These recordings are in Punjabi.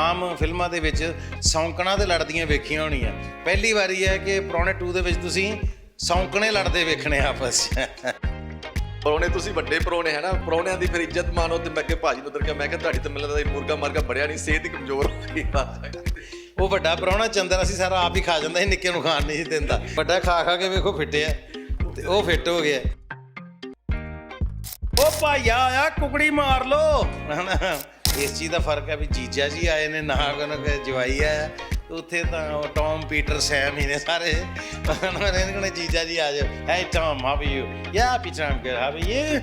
ਆਮ ਫਿਲਮਾਂ ਦੇ ਵਿੱਚ ਸੌਂਕਣਾ ਤੇ ਲੜਦੀਆਂ ਵੇਖੀਆਂ ਹੋਣੀਆਂ। ਪਹਿਲੀ ਵਾਰੀ ਹੈ ਕਿ ਪ੍ਰਾਹੁਣੇ 2 ਦੇ ਵਿੱਚ ਤੁਸੀਂ ਸੌਂਕਣੇ ਲੜਦੇ ਵੇਖਣੇ ਆਪਸ ਪਰੋਣੇ ਤੁਸੀਂ ਵੱਡੇ ਪਰੋਣੇ ਹੈ ਨਾ ਪਰੋਣਿਆਂ ਦੀ ਫਿਰ ਇੱਜ਼ਤ ਮਾਨੋ ਤੇ ਮੈਂ ਅੱਗੇ ਭਾਜੀ ਨੂੰ ਕਿਹਾ ਮੈਂ ਕਿਹਾ ਤੁਹਾਡੀ ਤਾਂ ਮਿਲਦਾ ਮੁਰਗਾ ਮਰਗਾ ਬੜਿਆ ਨਹੀਂ ਸਿਹਤ ਹੀ ਕਮਜ਼ੋਰ ਹੋ ਗਈ ਉਹ ਵੱਡਾ ਪ੍ਰਾਹੁਣਾ ਚੰਦਰ ਅਸੀਂ ਸਾਰਾ ਆਪ ਹੀ ਖਾ ਜਾਂਦਾ ਸੀ ਨਿੱਕੇ ਨੂੰ ਖਾਣ ਨਹੀਂ ਦਿੰਦਾ। ਵੱਡਾ ਖਾ ਖਾ ਕੇ ਵੇਖੋ ਫਿੱਟਿਆ ਤੇ ਉਹ ਫਿੱਟ ਹੋ ਗਿਆ। ਉਹ ਭਾਈਆ ਆਇਆ ਕੁਕੜੀ ਮਾਰ ਲੋ ਇਸ ਚੀਜ਼ ਦਾ ਫ਼ਰਕ ਹੈ ਵੀ ਜੀਜਾ ਜੀ ਆਏ ਨੇ ਨਾ ਕੋਨ ਜਵਾਈ ਆਇਆ ਉੱਥੇ ਤਾਂ ਉਹ ਟੌਮ ਪੀਟਰ ਸੈਮ ਹੀ ਨੇ ਸਾਰੇ। ਉਹਨਾਂ ਨੇ ਕਹਿੰਦੇ ਜੀਜਾ ਜੀ ਆ ਜਾਓ। Hi Tom how you ya Peter I'm good how you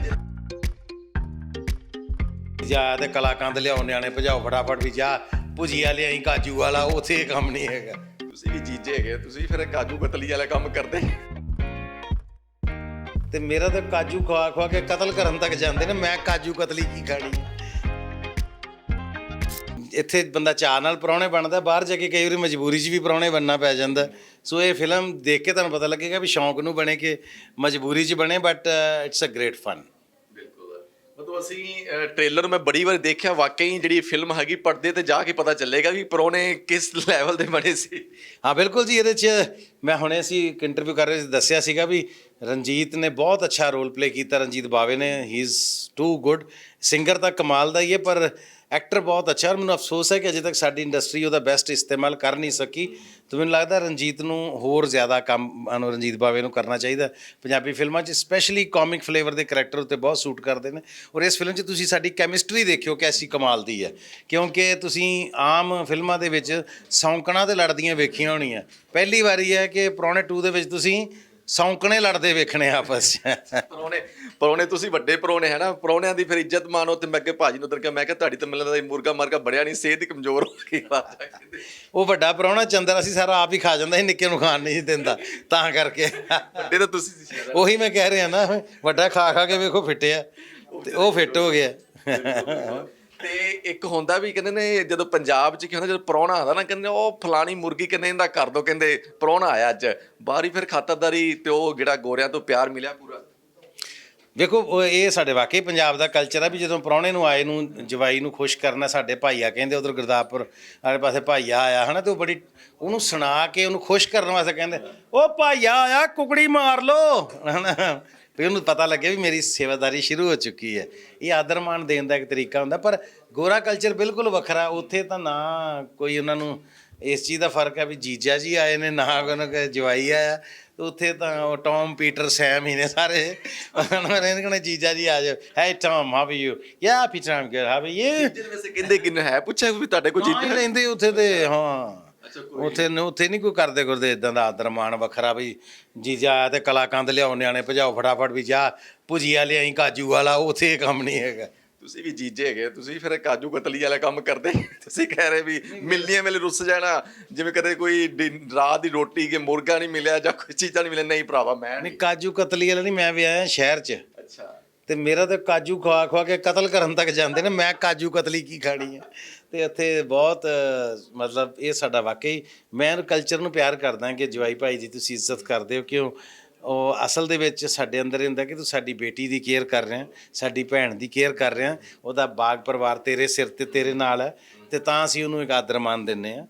ਜਾ ਤੇ ਕਲਾਕੰਦ ਲਿਆਓ ਨਿਆਣੇ ਭਜਾਓ ਫਟਾਫਟ ਵੀ ਜਾ। ਭੁਜੀਆ ਲਿਆਈ ਕਾਜੂ ਵਾਲਾ ਉੱਥੇ ਕੰਮ ਨਹੀਂ ਹੈਗਾ। ਤੁਸੀਂ ਵੀ ਜੀਜੇ ਹੈਗੇ ਤੁਸੀਂ ਫਿਰ ਕਾਜੂ ਕਤਲੀ ਵਾਲਾ ਕੰਮ ਕਰਦੇ? ਤੇ ਮੇਰਾ ਤਾਂ ਕਾਜੂ ਖਵਾ ਖਵਾ ਕੇ ਕਤਲ ਕਰਨ ਤੱਕ ਜਾਂਦੇ ਨੇ ਮੈਂ ਕਾਜੂ ਕਤਲੀ ਕੀ ਖਾਣੀ? ਇੱਥੇ ਬੰਦਾ ਚਾਹ ਨਾਲ ਪਰੌਣੇ ਬਣਦਾ ਬਾਹਰ ਜਾ ਕੇ ਕਈ ਵਾਰੀ ਮਜਬੂਰੀ 'ਚ ਵੀ ਪਰੌਣੇ ਬਣਨਾ ਪੈ ਜਾਂਦਾ। ਸੋ ਇਹ ਫਿਲਮ ਦੇਖ ਕੇ ਤੁਹਾਨੂੰ ਪਤਾ ਲੱਗੇਗਾ ਵੀ ਸ਼ੌਂਕ ਨੂੰ ਬਣੇ ਕਿ ਮਜਬੂਰੀ 'ਚ ਬਣੇ but it's a great fun ਬਿਲਕੁਲ। ਮਤਲਬ ਅਸੀਂ ਟ੍ਰੇਲਰ ਮੈਂ ਬੜੀ ਵਾਰ ਦੇਖਿਆ ਵਾਕਈ ਜਿਹੜੀ ਫਿਲਮ ਹੈਗੀ ਪਰਦੇ ਤੇ ਜਾ ਕੇ ਪਤਾ ਚੱਲੇਗਾ ਵੀ ਪਰੋਣੇ ਕਿਸ ਲੈਵਲ ਦੇ ਬਣੇ ਸੀ। ਹਾਂ ਬਿਲਕੁਲ ਜੀ ਇਹਦੇ 'ਚ ਮੈਂ ਹੁਣੇ ਅਸੀਂ ਇੱਕ ਇੰਟਰਵਿਊ ਕਰ ਰਹੇ ਸੀ ਦੱਸਿਆ ਸੀਗਾ ਵੀ ਰਣਜੀਤ ਨੇ ਬਹੁਤ ਅੱਛਾ ਰੋਲ ਪਲੇ ਕੀਤਾ ਰਣਜੀਤ ਬਾਵੇ ਨੇ he is too good singer ਤਾਂ ਕਮਾਲ ਦਾ ਹੀ ਹੈ ਪਰ ਐਕਟਰ ਬਹੁਤ ਅੱਛਾ ਔਰ ਮੈਨੂੰ ਅਫਸੋਸ ਹੈ ਕਿ ਅਜੇ ਤੱਕ ਸਾਡੀ ਇੰਡਸਟਰੀ ਉਹਦਾ ਬੈਸਟ ਇਸਤੇਮਾਲ ਕਰ ਨਹੀਂ ਸਕੀ। ਤੇ ਮੈਨੂੰ ਲੱਗਦਾ ਰਣਜੀਤ ਨੂੰ ਹੋਰ ਜ਼ਿਆਦਾ ਕੰਮ, ਅਨੂ ਰਣਜੀਤ ਬਾਵੇ ਨੂੰ ਕਰਨਾ ਚਾਹੀਦਾ ਪੰਜਾਬੀ ਫਿਲਮਾਂ 'ਚ ਸਪੈਸ਼ਲੀ ਕਾਮਿਕ ਫਲੇਵਰ ਦੇ ਕਰੈਕਟਰ ਉੱਤੇ ਬਹੁਤ ਸੂਟ ਕਰਦੇ ਨੇ। ਔਰ ਇਸ ਫਿਲਮ 'ਚ ਤੁਸੀਂ ਸਾਡੀ ਕੈਮਿਸਟਰੀ ਦੇਖਿਓ ਕੈਸੀ ਕਮਾਲ ਦੀ ਹੈ। ਕਿਉਂਕਿ ਤੁਸੀਂ ਆਮ ਫਿਲਮਾਂ ਦੇ ਵਿੱਚ ਸੌਂਕਣਾ ਤੇ ਲੜਦੀਆਂ ਵੇਖੀਆਂ ਹੋਣੀਆਂ। ਪਹਿਲੀ ਵਾਰੀ ਹੈ ਕਿ ਪ੍ਰਾਹੁਣੇ 2 ਦੇ ਵਿੱਚ ਤੁਸੀਂ ਸੌਂਕਣੇ ਲੜਦੇ ਵੇਖਣੇ ਆਪਸ 'ਚ ਪਰੋਣੇ ਪਰੋਣੇ ਤੁਸੀਂ ਵੱਡੇ ਪਰੋਣੇ ਹੈ ਨਾ ਪਰੋਣਿਆਂ ਦੀ ਫਿਰ ਇੱਜ਼ਤ ਮਾਨੋ ਤੇ ਮੈਂ ਅੱਗੇ ਭਾਜੀ ਨੂੰ ਕਿਹਾ ਮੈਂ ਕਿਹਾ ਤੁਹਾਡੀ ਤਾਂ ਮਿਲਦਾ ਮੁਰਗਾ ਮਰਗਾ ਬੜਿਆ ਨਹੀਂ ਸਿਹਤ ਹੀ ਕਮਜ਼ੋਰ ਹੋ ਗਈ ਉਹ ਵੱਡਾ ਪ੍ਰਾਹੁਣਾ ਚੰਦਰ ਅਸੀਂ ਸਾਰਾ ਆਪ ਹੀ ਖਾ ਜਾਂਦਾ ਸੀ ਨਿੱਕੇ ਨੂੰ ਖਾਣ ਨਹੀਂ ਸੀ ਦਿੰਦਾ ਤਾਂ ਕਰਕੇ। ਵੱਡੇ ਤਾਂ ਤੁਸੀਂ ਸੀ। ਉਹੀ ਮੈਂ ਕਹਿ ਰਿਹਾ ਨਾ ਵੱਡਾ ਖਾ ਖਾ ਕੇ ਵੇਖੋ ਫਿੱਟਿਆ ਤੇ ਉਹ ਫਿੱਟ ਹੋ ਗਿਆ। ਤੇ ਇੱਕ ਹੁੰਦਾ ਵੀ ਕਹਿੰਦੇ ਨੇ, ਜਦੋਂ ਪੰਜਾਬ 'ਚ ਕੀ ਹੁੰਦਾ, ਜਦੋਂ ਪ੍ਰਾਹੁਣਾ ਆਉਂਦਾ ਨਾ, ਕਹਿੰਦੇ ਉਹ ਫਲਾਣੀ ਮੁਰਗੀ ਕਹਿੰਦੇ ਇਹਦਾ ਕਰ ਦੋ, ਕਹਿੰਦੇ ਪ੍ਰਾਹੁਣਾ ਆਇਆ ਅੱਜ। ਬਾਹਰੀ ਫਿਰ ਖਾਤਰਦਾਰੀ ਤੇ ਉਹ ਜਿਹੜਾ ਗੋਰਿਆਂ ਤੋਂ ਪਿਆਰ ਮਿਲਿਆ ਪੂਰਾ। ਵੇਖੋ, ਉਹ ਇਹ ਸਾਡੇ ਵਾਕਈ ਪੰਜਾਬ ਦਾ ਕਲਚਰ ਆ ਵੀ ਜਦੋਂ ਪ੍ਰਾਹੁਣੇ ਨੂੰ ਆਏ ਨੂੰ, ਜਵਾਈ ਨੂੰ ਖੁਸ਼ ਕਰਨਾ, ਸਾਡੇ ਭਾਈਆ ਕਹਿੰਦੇ, ਉਧਰ ਗੁਰਦਾਸਪੁਰ ਆਲੇ ਪਾਸੇ ਭਾਈਆ ਆਇਆ, ਹਨਾ, ਤੇ ਉਹ ਬੜੀ, ਉਹਨੂੰ ਸੁਣਾ ਕੇ ਉਹਨੂੰ ਖੁਸ਼ ਕਰਨ ਵਾਸਤੇ ਕਹਿੰਦੇ, ਉਹ ਭਾਈਆ ਆਇਆ, ਕੁਕੜੀ ਮਾਰ ਲੋ ਹਨਾ। ਵੀ ਉਹਨੂੰ ਪਤਾ ਲੱਗੇ ਵੀ ਮੇਰੀ ਸੇਵਾਦਾਰੀ ਸ਼ੁਰੂ ਹੋ ਚੁੱਕੀ ਹੈ। ਇਹ ਆਦਰ ਮਾਣ ਦੇਣ ਦਾ ਇੱਕ ਤਰੀਕਾ ਹੁੰਦਾ ਪਰ ਗੋਰਾ ਕਲਚਰ ਬਿਲਕੁਲ ਵੱਖਰਾ ਉੱਥੇ ਤਾਂ ਨਾ ਕੋਈ ਉਹਨਾਂ ਨੂੰ ਇਸ ਚੀਜ਼ ਦਾ ਫ਼ਰਕ ਹੈ ਵੀ ਜੀਜਾ ਜੀ ਆਏ ਨੇ ਨਾ ਉਹਨਾਂ ਕੇ ਜਵਾਈ ਆਇਆ ਤੇ ਉੱਥੇ ਤਾਂ ਉਹ ਟੌਮ ਪੀਟਰ ਸੈਮ ਹੀ ਨੇ ਸਾਰੇ। ਉਹਨਾਂ ਨੇ ਕਹਿੰਦੇ ਜੀਜਾ ਜੀ ਆ ਜਾਓ। Hi Tom how you ya Peter I'm good how you ਜਿਹਦੇ ਵੈਸੇ ਕਹਿੰਦੇ ਕਿੰਨੇ ਹੈ? ਪੁੱਛਿਆ ਵੀ ਤੁਹਾਡੇ ਕੋਲ ਹਾਂ ਹੀ? ਰਹਿੰਦੇ ਉੱਥੇ ਤੇ ਹਾਂ। ਉੱਥੇ ਨ- ਉੱਥੇ ਨਹੀਂ ਕੋਈ ਕਰਦੇ ਕਰਦੇ ਇਦਾਂ ਦਾ ਆਦਰ ਮਾਣ ਵੱਖਰਾ ਵੀ ਜੀਜਾ ਆਇਆ ਤੇ ਕਲਾਕੰਦ ਲਿਆਓ ਨਿਆਣੇ ਭਜਾਓ ਫਟਾਫਟ ਵੀ ਜਾ ਭੁਜੀਆ ਲਿਆਈ ਕਾਜੂ ਵਾਲਾ ਉੱਥੇ ਇਹ ਕੰਮ ਨਹੀਂ ਹੈਗਾ। ਤੁਸੀਂ ਵੀ ਜੀਜੇ ਹੈਗੇ ਤੁਸੀਂ ਫਿਰ ਕਾਜੂ ਕਤਲੀ ਵਾਲਾ ਕੰਮ ਕਰਦੇ? ਤੁਸੀਂ ਕਹਿ ਰਹੇ ਵੀ ਮਿਲਨੀਆਂ ਵੇਲੇ ਰੁੱਸ ਜਾਣਾ ਜਿਵੇਂ ਕਦੇ ਕੋਈ ਰਾਤ ਦੀ ਰੋਟੀ ਕੇ ਮੁਰਗਾ ਨਹੀਂ ਮਿਲਿਆ ਜਾਂ ਕੋਈ ਚੀਜ਼ਾਂ ਨਹੀਂ ਮਿਲਿਆ ਨਹੀਂ ਭਰਾਵਾ ਮੈਂ ਨਹੀਂ ਨਹੀਂ। ਕਾਜੂ ਕਤਲੀ ਵਾਲਾ ਨਹੀਂ ਮੈਂ ਵੀ ਆਇਆ ਸ਼ਹਿਰ 'ਚ। ਅੱਛਾ। ਤੇ ਮੇਰਾ ਤਾਂ ਕਾਜੂ ਖਵਾ ਖਵਾ ਕੇ ਕਤਲ ਕਰਨ ਤੱਕ ਜਾਂਦੇ ਨੇ, ਮੈਂ ਕਾਜੂ ਕਤਲੀ ਕੀ ਖਾਣੀ ਹੈ ਤੇ ਇੱਥੇ ਬਹੁਤ, ਮਤਲਬ ਇਹ ਸਾਡਾ ਵਾਕਈ, ਮੈਂ ਕਲਚਰ ਨੂੰ ਪਿਆਰ ਕਰਦਾ ਕਿ ਜਵਾਈ ਭਾਈ ਜੀ ਤੁਸੀਂ ਇੱਜ਼ਤ ਕਰਦੇ ਹੋ ਕਿਉਂ? ਉਹ ਅਸਲ ਦੇ ਵਿੱਚ ਸਾਡੇ ਅੰਦਰ ਇਹ ਹੁੰਦਾ ਕਿ ਤੂੰ ਸਾਡੀ ਬੇਟੀ ਦੀ ਕੇਅਰ ਕਰ ਰਿਹਾ, ਸਾਡੀ ਭੈਣ ਦੀ ਕੇਅਰ ਕਰ ਰਿਹਾ, ਉਹਦਾ ਬਾਗ ਪਰਿਵਾਰ ਤੇਰੇ ਸਿਰ ਤੇ ਤੇਰੇ ਨਾਲ ਹੈ, ਤੇ ਤਾਂ ਅਸੀਂ ਉਹਨੂੰ ਇੱਕ ਆਦਰ ਮਾਨ ਦਿੰਨੇ ਆ